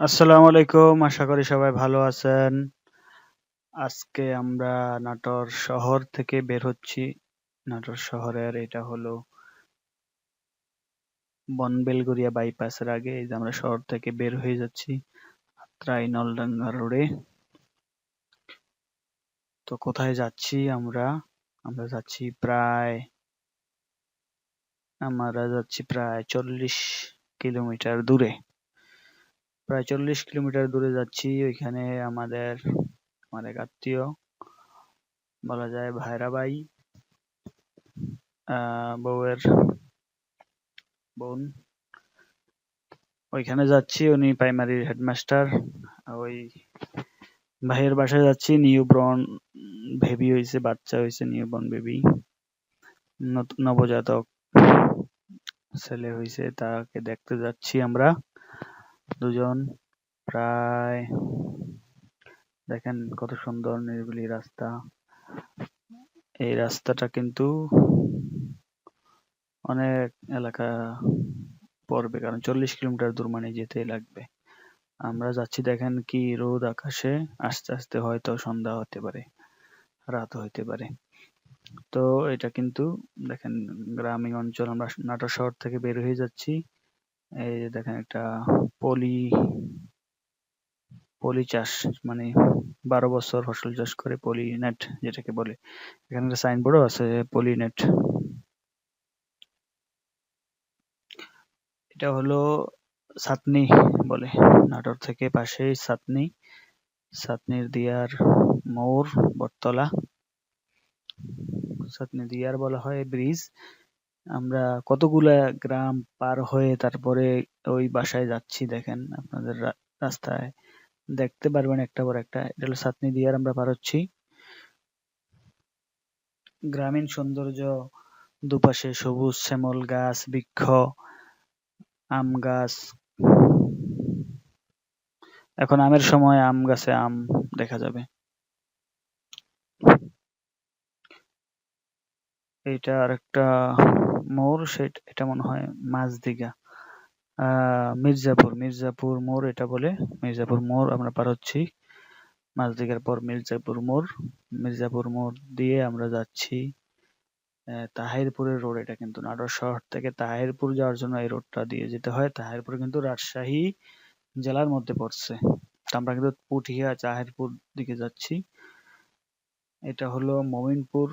আসসালামু আলাইকুম, আশা করি সবাই ভালো আছেন। আজকে আমরা নাটোর শহর থেকে বের হচ্ছি। নাটোর শহরের এটা হলো বনবেলগুড়িয়া বাইপাসের আগে, এই যে আমরা শহর থেকে বের হয়ে যাচ্ছি আত্রাই নলডাঙ্গা রোডে। তো কোথায় যাচ্ছি আমরা? আমরা যাচ্ছি প্রায়, আমরা যাচ্ছি প্রায় চল্লিশ কিলোমিটার দূরে। প্রায় চল্লিশ কিলোমিটার দূরে যাচ্ছি। ওইখানে আমাদের আমার এক আত্মীয়, বলা যায় ভাইরা ভাই বউয়ের বোন। ওইখানে যাচ্ছি, উনি প্রাইমারির হেডমাস্টার ওই ভাইয়ের বাসায় যাচ্ছি নিউ ব্রন বেবি হয়েছে বাচ্চা হয়েছে নিউ বর্ন বেবি নবজাতক ছেলে হয়েছে তাকে দেখতে যাচ্ছি আমরা। দুজন প্রায়, দেখেন কত সুন্দর নিরিবিলি রাস্তা। এই রাস্তাটা কিন্তু অনেক এলাকা পড়বে, কারণ চল্লিশ কিলোমিটার দূর মানে যেতে লাগবে। আমরা যাচ্ছি, দেখেন কি রোদ আকাশে, আস্তে আস্তে হয়তো সন্ধ্যা হতে পারে, রাত হইতে পারে। তো এটা কিন্তু, দেখেন গ্রামীণ অঞ্চল, আমরা নাটোর শহর থেকে বের হয়ে যাচ্ছি। এই যে দেখেন একটা পলি পলি চাষ মানে বারো বছর ফসল চাষ করে পলি নেট যেটাকে বলে। এখানে একটা সাইনবোর্ডও আছে, পলি নেট এটা হলো সাতনি বলে, নাটোর থেকে পাশেই সাতনি সাতনির দিয়ার মোর বটতলা। সাতনি দিয়ার বলা হয় ব্রিজ আমরা কতগুলা গ্রাম পার হয়ে তারপরে ওই বাসায় যাচ্ছি দেখেন, আপনাদের রাস্তায়। দেখতে পারবেন একটা পর একটা, এটা হলো সাতনি দিয়ার আমরা পার হচ্ছি। গ্রামীণ সৌন্দর্য, দুপাশে সবুজ শ্যামল গাছ, বৃক্ষ, আম গাছ। এখন আমের সময় আম গাছে আম দেখা যাবে। এটা আরেকটা মোড়, সেটা, এটা মনে হয় মাঝদিঘা মির্জাপুর মির্জাপুর মোড় এটা বলে। মির্জাপুর মোড় আমরা পার হচ্ছি। মাঝদিঘার পর মির্জাপুর মোড়। মির্জাপুর মোড় দিয়ে আমরা যাচ্ছি তাহিরপুরের রোড। এটা কিন্তু নাটোর শহর থেকে তাহিরপুর যাওয়ার জন্য এই রোডটা দিয়ে যেতে হয়। তাহিরপুর কিন্তু রাজশাহী জেলার মধ্যে পড়ছে। আমরা কিন্তু পুঠিয়া তাহিরপুর দিকে যাচ্ছি। এটা হলো মমিনপুর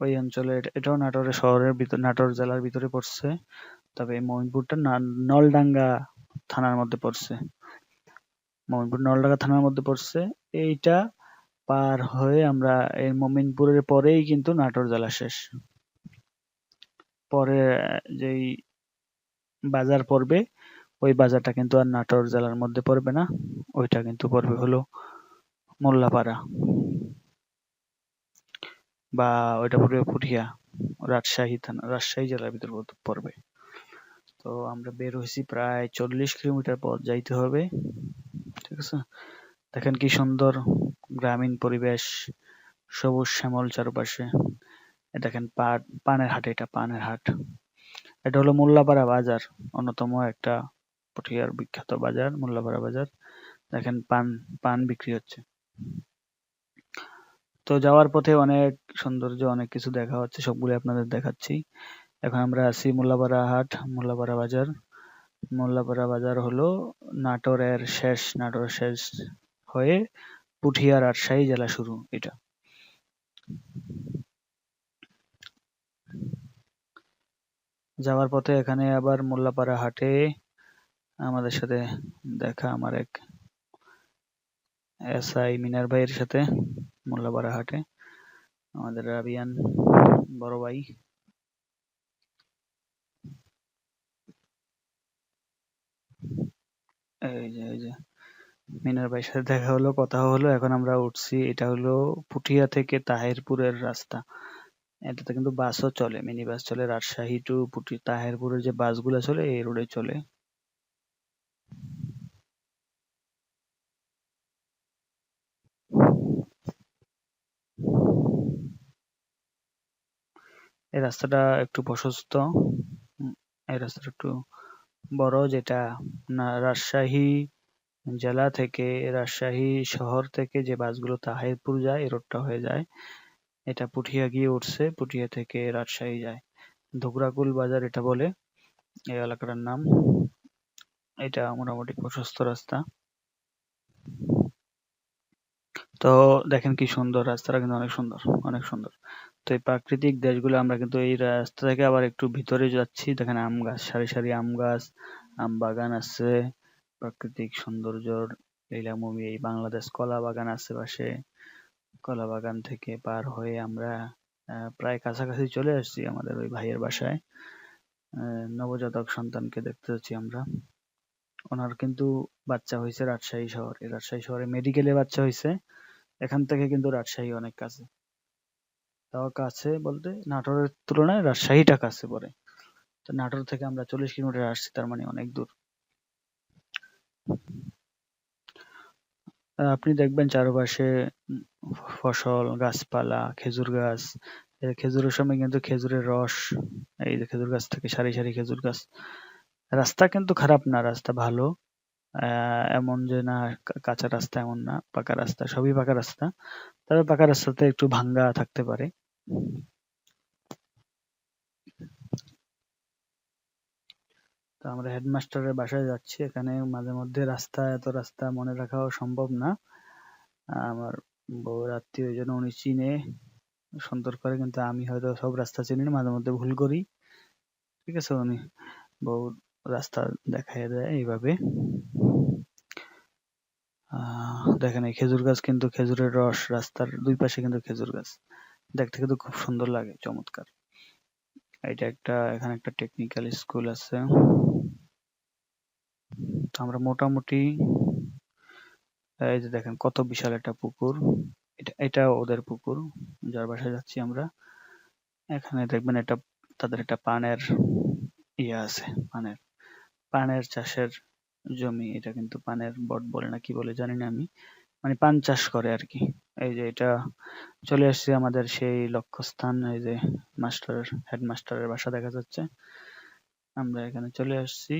ওই অঞ্চলে এটাও নাটোরের শহরের ভিতর নাটোর জেলার ভিতরে পড়ছে। তবে মমিনপুরটা নলডাঙ্গা থানার মধ্যে পড়ছে। মমিনপুর নলডাঙ্গা থানার মধ্যে পড়ছে। এইটা পার হয়ে আমরা এই মমিনপুরের পরেই কিন্তু নাটোর জেলা শেষ। পরে যেই বাজার পড়বে, ওই বাজারটা কিন্তু আর নাটোর জেলার মধ্যে পড়বে না। ওইটা কিন্তু পড়বে হলো মোল্লাপাড়া। বা ওইটা পড়বে পুঠিয়া, রাজশাহী থানা, রাজশাহী জেলার ভিতর পড়বে। তো আমরা বের হয়েছি প্রায় চল্লিশ কিলোমিটার পথ যাইতে হবে, ঠিক আছে? দেখেন কি সুন্দর গ্রামীণ পরিবেশ, সবুজ শ্যামল চারপাশে। দেখেন পাট, পানের হাট, এটা পানের হাট। এটা হলো মোল্লাপাড়া বাজার, অন্যতম একটা পটিয়ার বিখ্যাত বাজার, মোল্লাপাড়া বাজার। দেখেন পান পান বিক্রি হচ্ছে। তো যাওয়ার পথে অনেক সৌন্দর্য, অনেক কিছু দেখা হচ্ছে সবগুলো আপনাদের দেখাচ্ছি। এখন আমরা আছি মোল্লাপাড়া হাট, মোল্লাপাড়া বাজার। মোল্লাপাড়া বাজার হলো নাটোরের শেষ নাটোর শেষ হয়ে পুঠিয়া রাজশাহী জেলা শুরু এটা। যাওয়ার পথে এখানে আবার মোল্লাপাড়া হাটে আমাদের সাথে দেখা আমার এক এস আই মিনার ভাইয়ের সাথে মোল্লাপাড়া হাটে। আমাদের রাবিয়ান বড় ভাই। এই যে এই যে, মিনার ভাইয়ের সাথে দেখা হলো কথা হলো। এখন আমরা উঠছি, এটা হলো পুঠিয়া থেকে তাহিরপুরের রাস্তা। এটাতে কিন্তু বাসও চলে, মিনি বাস চলে, রাজশাহী টু পুটি তাহিরপুরের যে বাসগুলো চলে, এই রোডে চলে। এই রাস্তাটা একটু প্রশস্ত। এই রাস্তাটা একটু বড়, যেটা না, রাজশাহী জেলা থেকে রাজশাহী শহর থেকে যে বাস বাসগুলো তাহিরপুর যায়, এই রোডটা হয়ে যায়। এটা পুঠিয়া গিয়ে উঠছে, পুঠিয়া থেকে রাজশাহী যায়। ধুকরাকুল বাজার এটা বলে, এই এলাকাটার নাম। এটা মোটামুটি প্রশস্ত রাস্তা। তো দেখেন কি সুন্দর, রাস্তাটা কিন্তু অনেক সুন্দর অনেক সুন্দর। তো এই প্রাকৃতিক দেশগুলো আমরা কিন্তু এই রাস্তা থেকে আবার একটু ভিতরে যাচ্ছি। দেখেন আম গাছ, সারি সারি আম গাছ, আম বাগান আছে, প্রাকৃতিক সৌন্দর্যর লীলাভূমি, এই বাংলাদেশ কলা বাগান আশেপাশে কলা বাগান থেকে পার হয়ে আমরা প্রায় কাছাকাছি চলে আসছি আমাদের ওই ভাইয়ের বাসায়। নবজাতক সন্তানকে দেখতে যাচ্ছি আমরা। ওনার কিন্তু বাচ্চা হয়েছে রাজশাহী শহরে রাজশাহী শহরে মেডিকেলে বাচ্চা হয়েছে। এখান থেকে কিন্তু রাজশাহী অনেক কাছে। তাও কাছে বলতে নাটোরের তুলনায় রাজশাহীটা কাছে পড়ে। তো নাটোর থেকে আমরা চল্লিশ কিলোমিটার আসছি, তার মানে অনেক দূর। আপনি দেখবেন চারপাশে ফসল, গাছপালা, খেজুর গাছ। খেজুরের সময় কিন্তু খেজুরের রস, এই যে খেজুর গাছ থেকে সারি সারি খেজুর গাছ। রাস্তা কিন্তু খারাপ না, রাস্তা ভালো। এমন যে না কাঁচা রাস্তা এমন না, পাকা রাস্তা, সবই পাকা রাস্তা। তবে পাকা রাস্তাতে একটু ভাঙ্গা থাকতে পারে। তো আমরা হেডমাস্টারের বাসায় যাচ্ছি। এখানে মাঝে মধ্যে রাস্তা, এত রাস্তা মনে রাখাও সম্ভব না। আমার বউ আত্মীয় ওই জন্য উনি চিনে সুন্দর করে, কিন্তু আমি হয়তো সব রাস্তা চিনি না, মাঝে মধ্যে ভুল করি। ঠিক আছে, উনি বউ রাস্তা দেখাই দেয় এইভাবে। দেখেন এই খেজুর গাছ কিন্তু খেজুরের রস, রাস্তার দুই পাশে কিন্তু খেজুর গাছ। দেখতে কিন্তু খুব সুন্দর লাগে, চমৎকার। এটা একটা, এখানে একটা টেকনিক্যাল স্কুল আছে। আমরা মোটামুটি, এই যে দেখেন কত বিশাল একটা পুকুর। এটা এটা ওদের পুকুর, যার বাসায় যাচ্ছি আমরা। এখানে দেখবেন এটা তাদের একটা পানের ইয়ে আছে, পানের পানের চাষের জমি, এটা কিন্তু পানের বট বলে না কি বলে জানি না আমি। মানে পান চাষ করে আর কি। এই যে এটা চলে আসছে আমাদের সেই লক্ষ্যস্থান, এই যে মাস্টার, হেডমাস্টারের বাসা দেখা যাচ্ছে। আমরা এখানে চলে আসছি।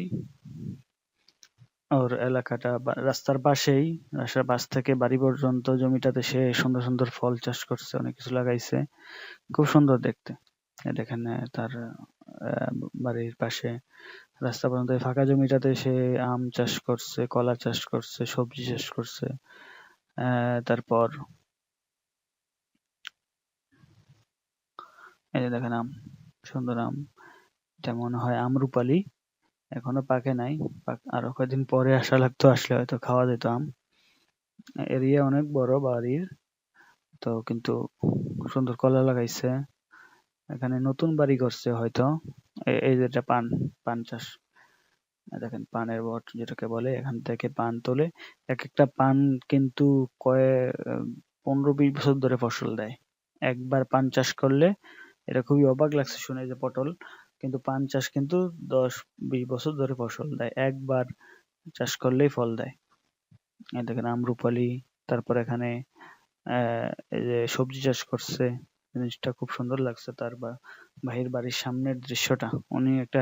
ওর এলাকাটা রাস্তার পাশেই, রাস্তার পাশ থেকে বাড়ি পর্যন্ত জমিটাতে সে সুন্দর সুন্দর ফল চাষ করছে, অনেক কিছু লাগাইছে। খুব সুন্দর দেখতে। দেখেন তার বাড়ির পাশে রাস্তা পর্যন্ত ফাঁকা জমিটাতে সে আম চাষ করছে, কলা চাষ করছে, সবজি চাষ করছে, আহ, তারপর এই যে দেখেন আম, সুন্দর আম। এটা মনে হয় আমরুপালি এখনও পাকে নাই আরও কয়েকদিন পরে আসা লাগতো, আসলে হয়তো খাওয়া যেত আম। এরিয়া অনেক বড় বাড়ির, তো কিন্তু সুন্দর কলা লাগাইছে। এখানে নতুন বাড়ি করছে হয়তো। এই যেটা পান পান চাষ। দেখেন, পানের বট যেটাকে বলে, এখান থেকে পান তোলে। এক একটা পান কিন্তু কয়ে পনেরো বিশ বছর ধরে ফসল দেয়। একবার পান চাষ করলে এটা খুবই অবাক লাগছে শুনে যে পটল, কিন্তু পান চাষ কিন্তু দশ বিশ বছর ধরে ফসল দেয়। একবার চাষ করলেই ফল দেয়। দেখেন আমরুপালি তারপর এখানে এই যে সবজি চাষ করছে। জিনিসটা খুব সুন্দর লাগছে তার বা ভাইয়ের বাড়ির সামনের দৃশ্যটা। উনি একটা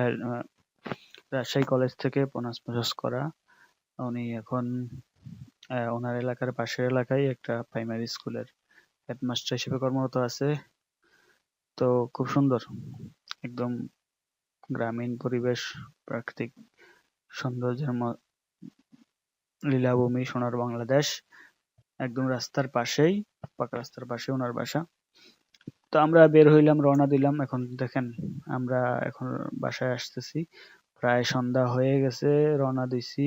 রাজশাহী কলেজ থেকে অনার্স পাস করা। উনি এখন ওনার এলাকার পাশের এলাকায় একটা প্রাইমারি স্কুলের হেডমাস্টার হিসেবে কর্মরত আছে। তো খুব সুন্দর। একদম গ্রামীণ পরিবেশ, প্রাকৃতিক সৌন্দর্যের লীলাভূমি সোনার বাংলাদেশ। একদম রাস্তার পাশেই, পাকা রাস্তার পাশে ওনার বাসা। তো আমরা বের হইলাম, রওনা দিলাম। এখন দেখেন, আমরা এখন বাসায় আসতেছি। প্রায় সন্ধ্যা হয়ে গেছে, রওনা দিছি।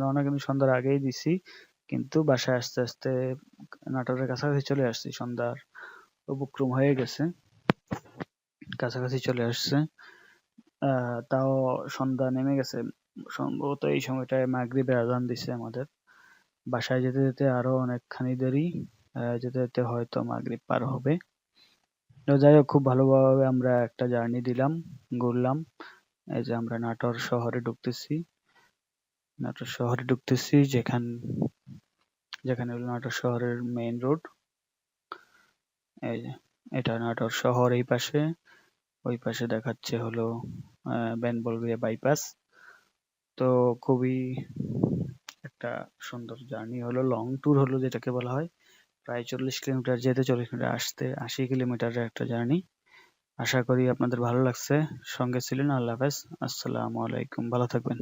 রওনা কিন্তু সন্ধ্যার আগেই দিছি, কিন্তু বাসায় আসতে আসতে নাটোরের কাছাকাছি চলে আসছি। সন্ধ্যার উপক্রম হয়ে গেছে, কাছাকাছি চলে আসছে। তাও সন্ধ্যা নেমে গেছে। সম্ভবত এই সময়টায় মাগরিবের আজান দিছে আমাদের। বাসায় যেতে যেতে আরও অনেকখানি দেরি যেতে যেতে হয়তো মাগরিব পার হবে। তো যাই হোক, খুব ভালোভাবে আমরা একটা জার্নি দিলাম, ঘুরলাম। এই যে আমরা নাটোর শহরে ঢুকতেছি। নাটোর শহরে ঢুকতেছি, যেখান, যেখানে হলো নাটোর শহরের মেইন রোড এই যে, এটা নাটোর শহর এই পাশে। ওই পাশে দেখাচ্ছে হলো বেনবলগড়িয়া বাইপাস তো খুবই একটা সুন্দর জার্নি হলো লং ট্যুর হলো যেটাকে বলা হয়। প্রায় চল্লিশ কিলোমিটার যেতে চল্লিশ কিলোমিটার আসতে আশি কিলোমিটারের একটা জার্নি। আশা করি আপনাদের ভালো লাগছে। সঙ্গে ছিলেন আল্লাহ হাফেজ। আসসালামু আলাইকুম। ভালো থাকবেন।